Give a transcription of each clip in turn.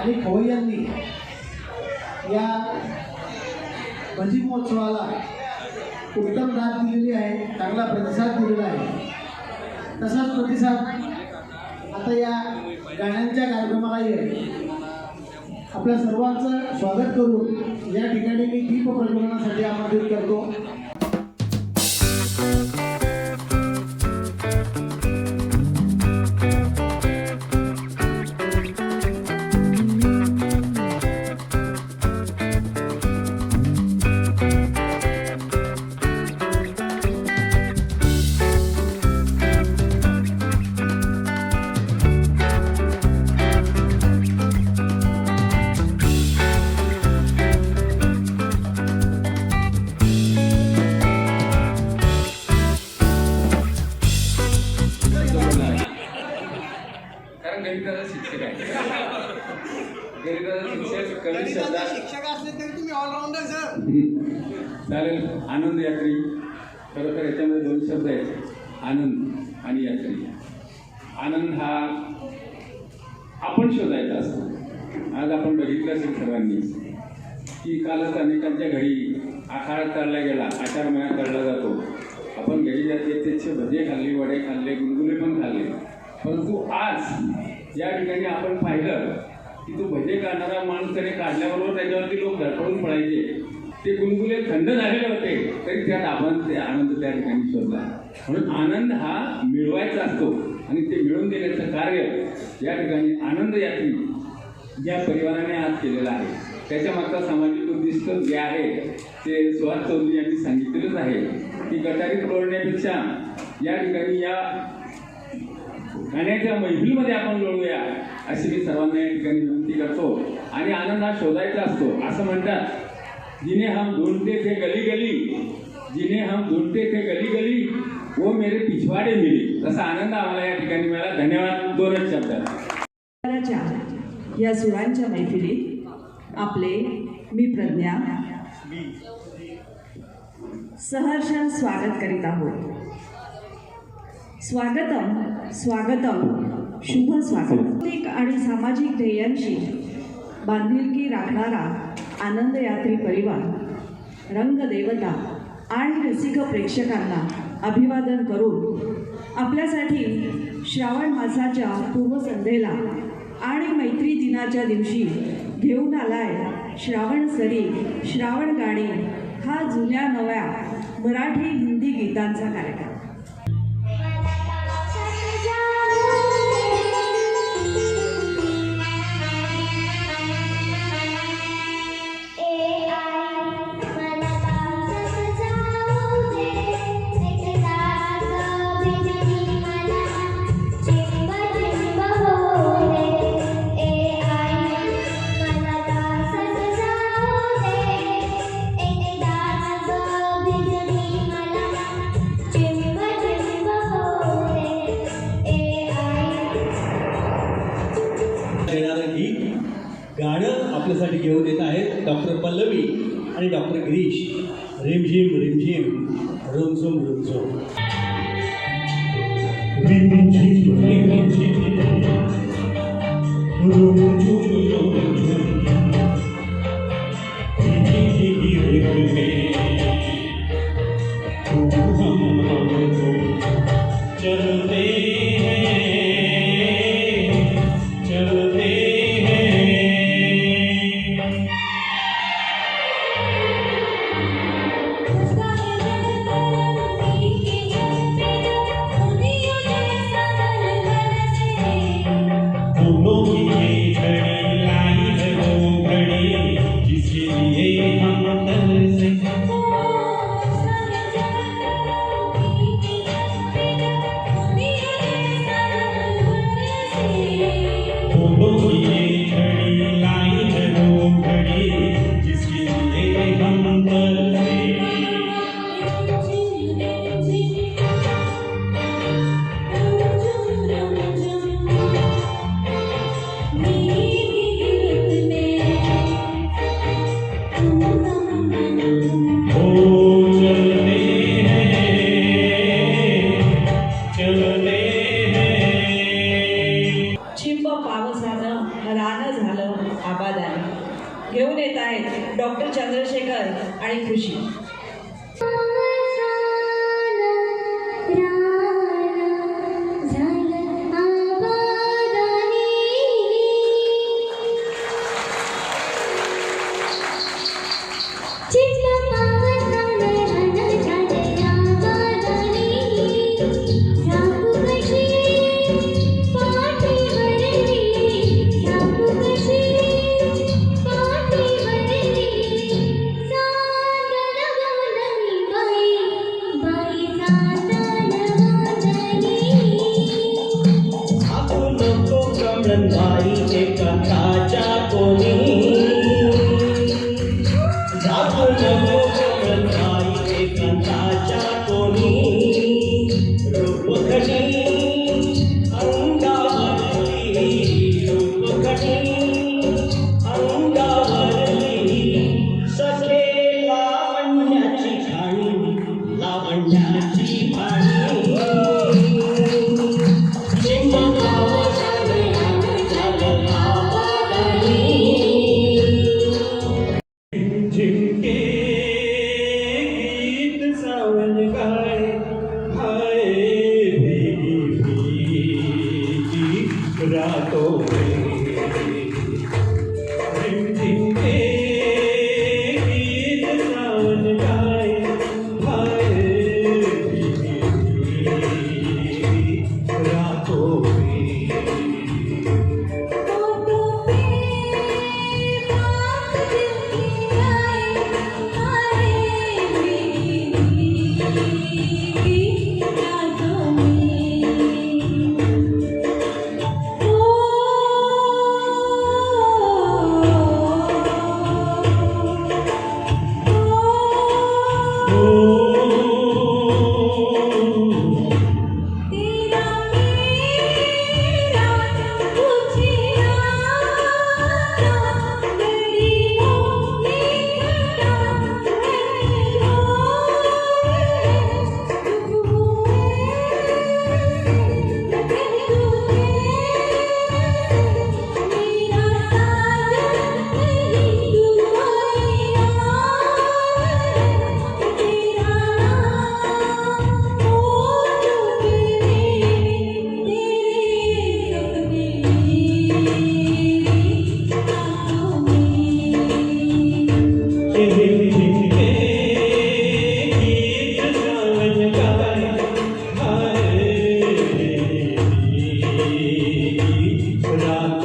आणि खवय्यांनी या भजी महोत्सवाला उत्तम दाद दिलेली आहे चांगला प्रतिसाद दिलेला आहे. तसाच प्रतिसाद आता या गाण्यांच्या कार्यक्रमाला येईल. आपल्या सर्वांचं स्वागत करून या ठिकाणी मी दीप प्रज्वलनासाठी आमंत्रित करतो. गणिताचा शिक्षक आहे गणिताचा शिक्षक कमी गणिताचे शब्दात शिक्षक असले तरी तुम्ही ऑलराऊंडर सर चालेल. आनंद यात्री. खरं तर याच्यामध्ये दोन शब्द आहेत. आनंद आणि यात्री. आनंद हा आपण शोधायचा असतो. आज आपण बघितलं असेल सर्वांनी की कालच अनेकांच्या घरी आखाड तळला गेला आषाढ महिना तळला जातो. आपण घरी जाते त्याचे भजे खाल्ले वडे खाल्ले गुलगुले पण खाल्ले. परंतु आज या ठिकाणी आपण पाहिलं की तो भजे काढणारा माणूस त्याने काढल्याबरोबर त्याच्यावरती लोक धडपडून पडायचे ते गुणगुले थंड झालेले होते. तरी त्यात आपण ते आनंद त्या ठिकाणी शोधला. म्हणून आनंद हा मिळवायचा असतो. आणि ते मिळवून देण्याचं कार्य या ठिकाणी आनंद यात्री ज्या परिवाराने आज केलेलं आहे. त्याच्या मागचा सामाजिक उद्दिष्ट जे आहे ते सुहास चौधरी यांनी सांगितलेलंच आहे. की गटारी लोळण्यापेक्षा या ठिकाणी या गाण्याच्या मैफिलमध्ये आपण लोळूया अशी मी सर्वांना या ठिकाणी विनंती करतो. आणि आनंद हा शोधायचा असतो. असं म्हणतात जिने हम ढूंढते थे गली गली जिने हम ढूंढते थे गली गली वो मेरे पिछवाडे मिले. तसा आनंद आम्हाला या ठिकाणी मिळाला. धन्यवाद. दोनच शब्दात या सुरांच्या मैफिलीत आपले मी प्रज्ञा सहर्ष स्वागत करीत आहोत. स्वागतम स्वागतम. शुभ स्वागत आणि सामाजिक ध्येयांशी बांधिलकी राखणारा आनंद यात्री परिवार रंगदेवता आणि रसिक प्रेक्षकांना अभिवादन करून आपल्यासाठी श्रावण मासाच्या पूर्वसंध्येला आणि मैत्री दिनाच्या दिवशी घेऊन आलाय श्रावण सरी श्रावण गाणी. हा जुन्या नव्या मराठी हिंदी गीतांचा कार्यक्रम. आपल्यासाठी घेऊन येत आहेत डॉक्टर पल्लवी आणि डॉक्टर गिरीश. रिमझिम रिमझिम. रुमझुम रुमझुम. चंद्रशेखर आणि खुशी. for God.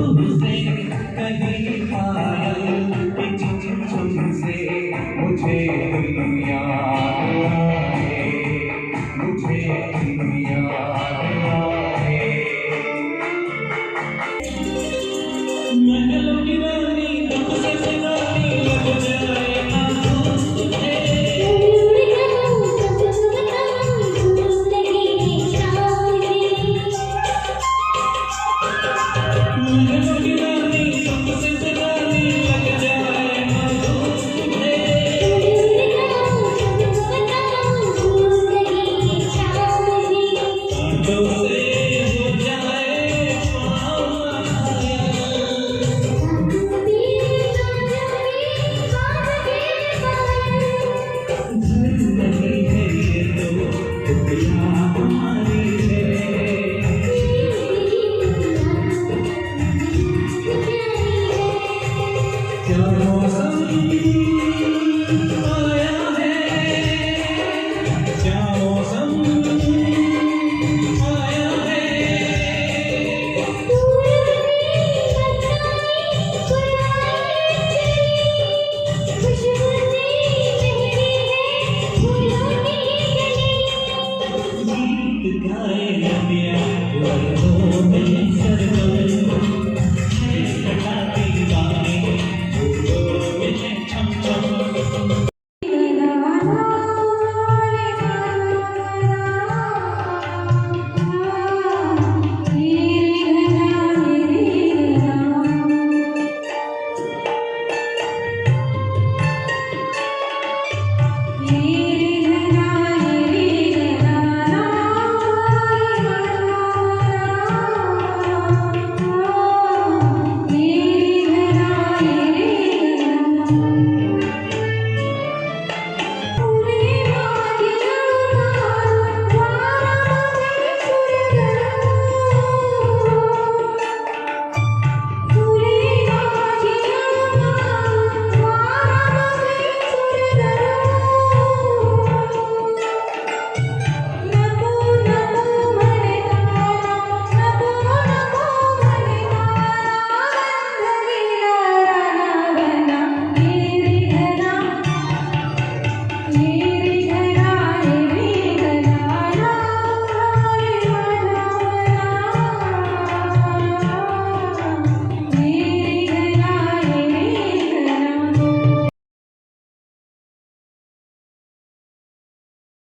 Kuhu say